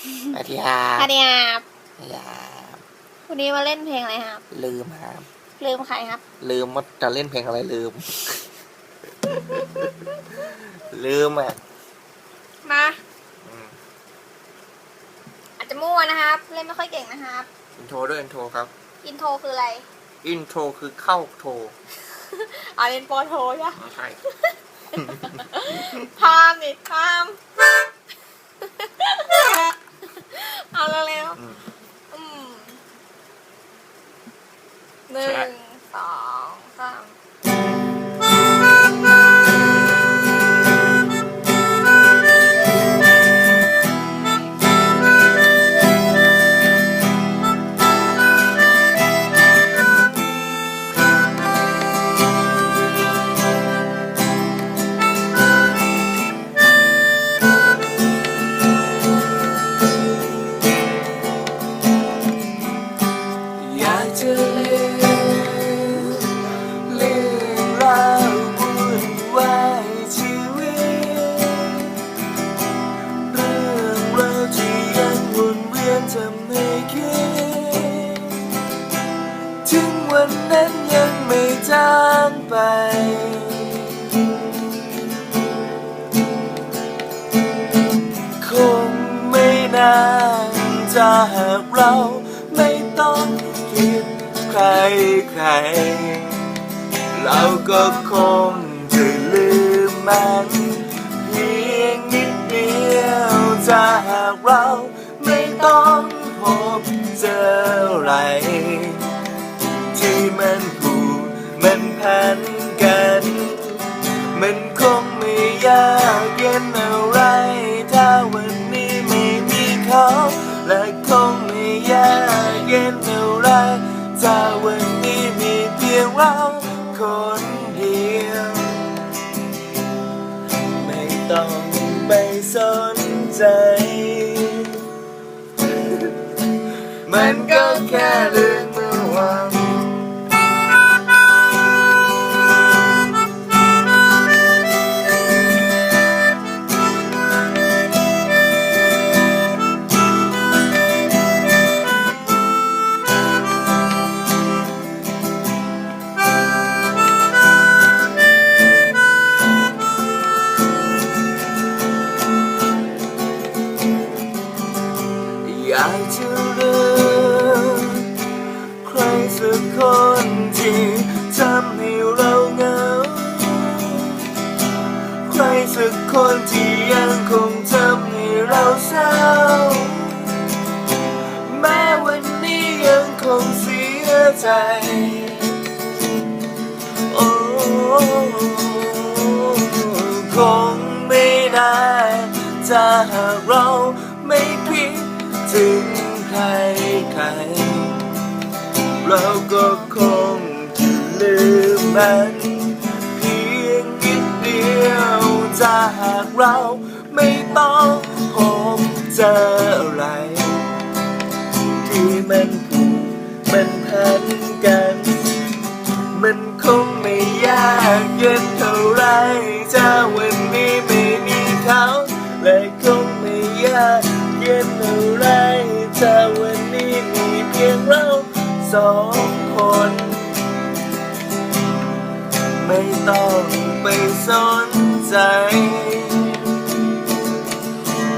สวัสดีครับสวัสดีครับสวัสดีครับวันนี้มาเล่นเพลงอะไรครับ ลืมครับ ลืมใครครับ ลืมว่าจะเล่นเพลงอะไรลืม ลืมอะ มาอืมอาจจะมั่วนะครับ เล่นไม่ค่อยเก่งนะครับ อินโทรด้วยอินโทรครับ อินโทรคืออะไร อินโทรคือเข้าโทรอ๋อเล่นโปรโทรใช่ปะไม่ใช่ พามดิพาม จะหากเราไม่ต้องคิดใครใคร เราก็คงจะลืมมันเพียงนิดเดียวจะหากเราไม่ต้องพบเจออะไร ถ้าวันนี้มีเพียงเราคนเดียว ไม่ต้องไปสนใจ มันก็แค่ ครสักคนที่ยังคงทำให้เราเศร้า แม้วันนี้ยังคงเสียใจ โอ้คงไม่ได้ถ้าหากเราไม่คิดถึงใครใคร เราก็คงจะลืมมัน ถ้าหากเราไม่ต้องพบเจออะไร ที่มันผูกมันพันกัน มันคงไม่ยากเย็นเท่าไรถ้าวันนี้ไม่มีเขาและคงไม่ยากเย็นเท่าไรถ้าวันนี้มีเพียงเราสองคน ไม่ต้องไปสน ใจ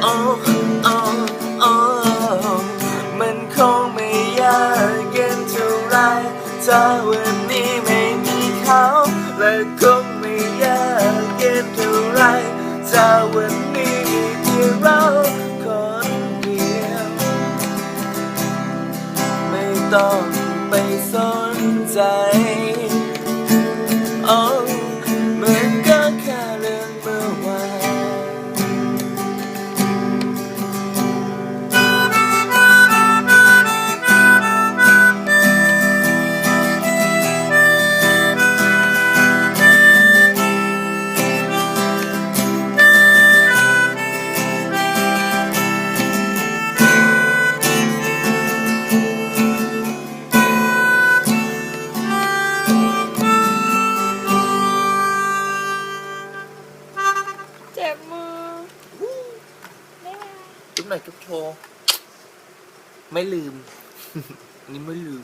โอ้โอ้โอ้มันคงไม่ยากเย็นเท่าไรถ้าวันนี้ไม่มีเขา และคงไม่ยากเย็นเท่าไรถ้าวันนี้มีเพียงเราคนเดียว ไม่ต้องไปสนใจ จ็บมือจุ๊บหน่อยจุ๊บโชว์ ไม่ลืมนี่ไม่ลืม